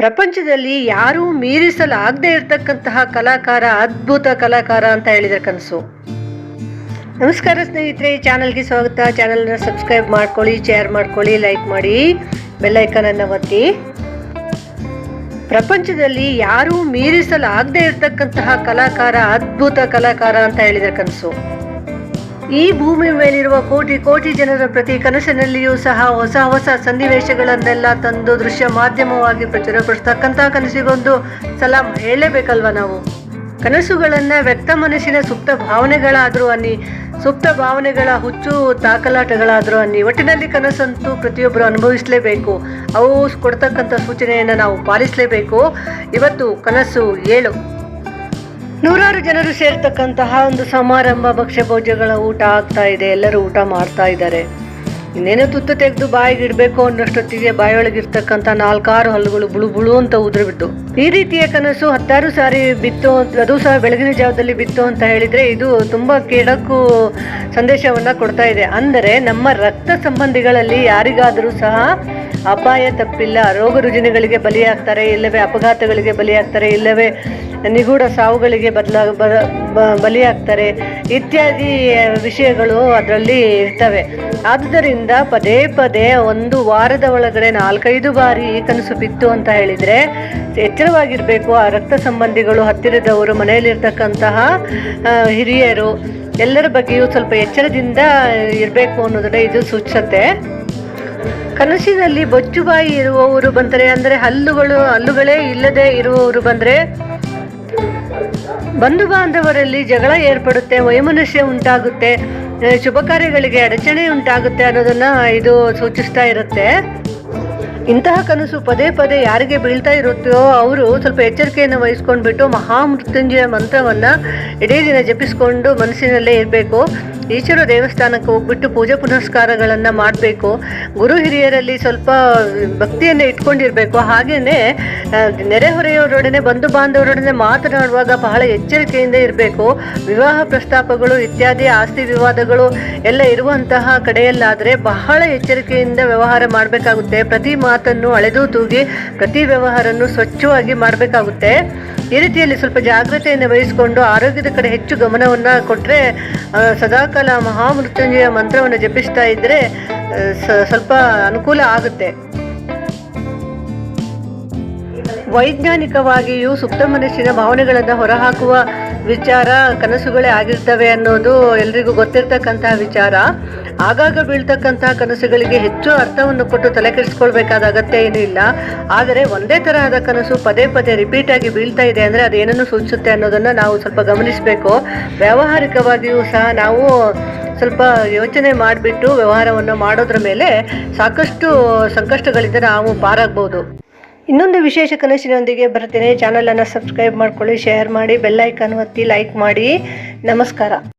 ಪ್ರಪಂಚದಲ್ಲಿ ಯಾರೂ ಮೀರಿಸಲಾಗದೇ ಇರತಕ್ಕಂತಹ ಕಲಾಕಾರ, ಅದ್ಭುತ ಕಲಾಕಾರ ಅಂತ ಹೇಳಿದ ಕನಸು. ನಮಸ್ಕಾರ ಸ್ನೇಹಿತರೆ, ಈ ಚಾನಲ್ಗೆ ಸ್ವಾಗತ. ಚಾನಲ್ನ ಸಬ್ಸ್ಕ್ರೈಬ್ ಮಾಡ್ಕೊಳ್ಳಿ, ಶೇರ್ ಮಾಡ್ಕೊಳ್ಳಿ, ಲೈಕ್ ಮಾಡಿ ಬೆಲ್ಲೈಕನನ್ನು ಒತ್ತಿ. ಪ್ರಪಂಚದಲ್ಲಿ ಯಾರೂ ಮೀರಿಸಲಾಗದೇ ಇರತಕ್ಕಂತಹ ಕಲಾಕಾರ, ಅದ್ಭುತ ಕಲಾಕಾರ ಅಂತ ಹೇಳಿದ ಕನಸು. ಈ ಭೂಮಿ ಮೇಲಿರುವ ಕೋಟಿ ಕೋಟಿ ಜನರ ಪ್ರತಿ ಕನಸಿನಲ್ಲಿಯೂ ಸಹ ಹೊಸ ಹೊಸ ಸನ್ನಿವೇಶಗಳನ್ನೆಲ್ಲ ತಂದು ದೃಶ್ಯ ಮಾಧ್ಯಮವಾಗಿ ಪ್ರಚುರಪಡಿಸ್ತಕ್ಕಂಥ ಕನಸಿಗೊಂದು ಸಲಾಂ ಹೇಳಲೇಬೇಕಲ್ವ ನಾವು? ಕನಸುಗಳನ್ನು ವ್ಯಕ್ತ ಮನಸ್ಸಿನ ಸುಪ್ತ ಭಾವನೆಗಳಾದರೂ ಅನ್ನಿ, ಸುಪ್ತ ಭಾವನೆಗಳ ಹುಚ್ಚು ತಾಕಲಾಟಗಳಾದರೂ ಅನ್ನಿ, ಒಟ್ಟಿನಲ್ಲಿ ಕನಸಂತೂ ಪ್ರತಿಯೊಬ್ಬರು ಅನುಭವಿಸಲೇಬೇಕು. ಅವು ಕೊಡ್ತಕ್ಕಂಥ ಸೂಚನೆಯನ್ನು ನಾವು ಪಾಲಿಸಲೇಬೇಕು. ಇವತ್ತು ಕನಸು ಏಳು. ನೂರಾರು ಜನರು ಸೇರ್ತಕ್ಕಂತಹ ಒಂದು ಸಮಾರಂಭ ಭಕ್ಷ್ಯ ಭೋಜ್ಯಗಳ ಊಟ ಆಗ್ತಾ ಇದೆ. ಎಲ್ಲರೂ ಊಟ ಮಾಡ್ತಾ ಇದ್ದಾರೆ. ಇನ್ನೇನೋ ತುತ್ತು ತೆಗೆದು ಬಾಯಿಗೆ ಇಡಬೇಕು ಅನ್ನೋಷ್ಟೊತ್ತಿಗೆ ಬಾಯೊಳಗಿರ್ತಕ್ಕಂಥ ನಾಲ್ಕಾರು ಹಲ್ಲುಗಳು ಬುಳು ಬುಳು ಅಂತ ಉದುರು ಬಿದ್ದು ಈ ರೀತಿಯ ಕನಸು ಹತ್ತಾರು ಸಾರಿ ಬಿತ್ತು ಅದು ಸಹ ಬೆಳಗಿನ ಜಾವದಲ್ಲಿ ಬಿತ್ತು ಅಂತ ಹೇಳಿದ್ರೆ ಇದು ತುಂಬಾ ಕೆಡಕು ಸಂದೇಶವನ್ನ ಕೊಡ್ತಾ ಇದೆ. ಅಂದರೆ ನಮ್ಮ ರಕ್ತ ಸಂಬಂಧಿಗಳಲ್ಲಿ ಯಾರಿಗಾದರೂ ಸಹ ಅಪಾಯ ತಪ್ಪಿಲ್ಲ. ರೋಗ ರುಜಿನಗಳಿಗೆ ಬಲಿಯಾಗ್ತಾರೆ, ಇಲ್ಲವೇ ಅಪಘಾತಗಳಿಗೆ ಬಲಿಯಾಗ್ತಾರೆ, ಇಲ್ಲವೇ ನಿಗೂಢ ಸಾವುಗಳಿಗೆ ಬದಲ ಬಲಿಯಾಗ್ತಾರೆ ಇತ್ಯಾದಿ ವಿಷಯಗಳು ಅದರಲ್ಲಿ ಇರ್ತವೆ. ಆದುದರಿಂದ ಪದೇ ಪದೇ ಒಂದು ವಾರದ ಒಳಗಡೆ ನಾಲ್ಕೈದು ಬಾರಿ ಕನಸು ಬಿತ್ತು ಅಂತ ಹೇಳಿದರೆ ಎಚ್ಚರವಾಗಿರಬೇಕು. ಆ ರಕ್ತ ಸಂಬಂಧಿಗಳು ಹತ್ತಿರದವರು, ಮನೆಯಲ್ಲಿರ್ತಕ್ಕಂತಹ ಹಿರಿಯರು ಎಲ್ಲರ ಬಗ್ಗೆಯೂ ಸ್ವಲ್ಪ ಎಚ್ಚರದಿಂದ ಇರಬೇಕು ಅನ್ನೋದನ್ನ ಇದು ಸೂಚತೆ ಕನಸಿನಲ್ಲಿ ಬೊಚ್ಚುಬಾಯಿ ಇರುವವರು ಬಂದರೆ ಅಂದರೆ ಹಲ್ಲುಗಳು, ಹಲ್ಲುಗಳೇ ಇಲ್ಲದೆ ಇರುವವರು ಬಂದರೆ ಬಂಧು ಬಾಂಧವರಲ್ಲಿ ಜಗಳ ಏರ್ಪಡುತ್ತೆ, ವೈಮನಸ್ಯ ಉಂಟಾಗುತ್ತೆ ಶುಭ ಕಾರ್ಯಗಳಿಗೆ ಅಡಚಣೆ ಉಂಟಾಗುತ್ತೆ ಅನ್ನೋದನ್ನ ಇದು ಸೂಚಿಸ್ತಾ ಇರುತ್ತೆ. ಇಂತಹ ಕನಸು ಪದೇ ಪದೇ ಯಾರಿಗೆ ಬೀಳ್ತಾ ಇರುತ್ತೋ ಅವರು ಸ್ವಲ್ಪ ಎಚ್ಚರಿಕೆಯನ್ನು ವಹಿಸ್ಕೊಂಡ್ಬಿಟ್ಟು ಮಹಾಮೃತ್ಯುಂಜಯ ಮಂತ್ರವನ್ನು ಇಡೀ ದಿನ ಜಪಿಸ್ಕೊಂಡು ಮನಸ್ಸಿನಲ್ಲೇ ಇರಬೇಕು. ಈಶ್ವರ ದೇವಸ್ಥಾನಕ್ಕೆ ಹೋಗ್ಬಿಟ್ಟು ಪೂಜೆ ಪುನಸ್ಕಾರಗಳನ್ನು ಮಾಡಬೇಕು. ಗುರು ಹಿರಿಯರಲ್ಲಿ ಸ್ವಲ್ಪ ಭಕ್ತಿಯನ್ನು ಇಟ್ಕೊಂಡಿರಬೇಕು. ಹಾಗೆಯೇ ನೆರೆಹೊರೆಯವರೊಡನೆ ಬಂಧು ಬಾಂಧವರೊಡನೆ ಮಾತನಾಡುವಾಗ ಬಹಳ ಎಚ್ಚರಿಕೆಯಿಂದ ಇರಬೇಕು. ವಿವಾಹ ಪ್ರಸ್ತಾಪಗಳು, ಇತ್ಯಾದಿ ಆಸ್ತಿ ವಿವಾದಗಳು ಎಲ್ಲ ಇರುವಂತಹ ಕಡೆಯಲ್ಲಾದರೆ ಬಹಳ ಎಚ್ಚರಿಕೆಯಿಂದ ವ್ಯವಹಾರ ಮಾಡಬೇಕಾಗುತ್ತೆ. ಪ್ರತಿ ಮಾತನ್ನು ಅಳೆದು ತೂಗಿ ಪ್ರತಿ ವ್ಯವಹಾರನ್ನು ಸ್ವಚ್ಛವಾಗಿ ಮಾಡಬೇಕಾಗುತ್ತೆ. ಈ ರೀತಿಯಲ್ಲಿ ಸ್ವಲ್ಪ ಜಾಗ್ರತೆಯನ್ನು ವಹಿಸಿಕೊಂಡು ಆರೋಗ್ಯದ ಕಡೆ ಹೆಚ್ಚು ಗಮನವನ್ನು ಕೊಟ್ಟರೆ ಸದಾಕಾಲ ಮಹಾಮೃತ್ಯುಂಜಯ ಮಂತ್ರವನ್ನು ಜಪಿಸ್ತಾ ಇದ್ದರೆ ಸ್ವಲ್ಪ ಅನುಕೂಲ ಆಗುತ್ತೆ. ವೈಜ್ಞಾನಿಕವಾಗಿಯೂ ಸುಪ್ತ ಮನಸ್ಸಿನ ಭಾವನೆಗಳನ್ನು ಹೊರಹಾಕುವ ವಿಚಾರ, ಕನಸುಗಳೇ ಆಗಿರ್ತವೆ ಅನ್ನೋದು ಎಲ್ರಿಗೂ ಗೊತ್ತಿರ್ತಕ್ಕಂತಹ ವಿಚಾರ. ಆಗಾಗ ಬೀಳ್ತಕ್ಕಂತಹ ಕನಸುಗಳಿಗೆ ಹೆಚ್ಚು ಅರ್ಥವನ್ನು ಕೊಟ್ಟು ತಲೆ ಕೆಡಿಸ್ಕೊಳ್ಬೇಕಾದ ಅಗತ್ಯ ಏನೂ ಇಲ್ಲ. ಆದರೆ ಒಂದೇ ತರಹದ ಕನಸು ಪದೇ ಪದೇ ರಿಪೀಟ್ ಆಗಿ ಬೀಳ್ತಾ ಇದೆ ಅಂದರೆ ಅದು ಏನನ್ನು ಸೂಚಿಸುತ್ತೆ ಅನ್ನೋದನ್ನು ನಾವು ಸ್ವಲ್ಪ ಗಮನಿಸಬೇಕು. ವ್ಯಾವಹಾರಿಕವಾಗಿಯೂ ಸಹ ನಾವು ಸ್ವಲ್ಪ ಯೋಚನೆ ಮಾಡಿಬಿಟ್ಟು ವ್ಯವಹಾರವನ್ನು ಮಾಡೋದ್ರ ಮೇಲೆ ಸಾಕಷ್ಟು ಸಂಕಷ್ಟಗಳಿಂದ ನಾವು ಪಾರಾಗ್ಬೋದು. ಇನ್ನೊಂದು ವಿಶೇಷ ಕನಸಿನೊಂದಿಗೆ ಬರ್ತೇನೆ. ಚಾನಲನ್ನು ಸಬ್ಸ್ಕ್ರೈಬ್ ಮಾಡ್ಕೊಳ್ಳಿ ಶೇರ್ ಮಾಡಿ ಬೆಲ್ಲೈಕನ್ ಒತ್ತಿ ಲೈಕ್ ಮಾಡಿ. ನಮಸ್ಕಾರ.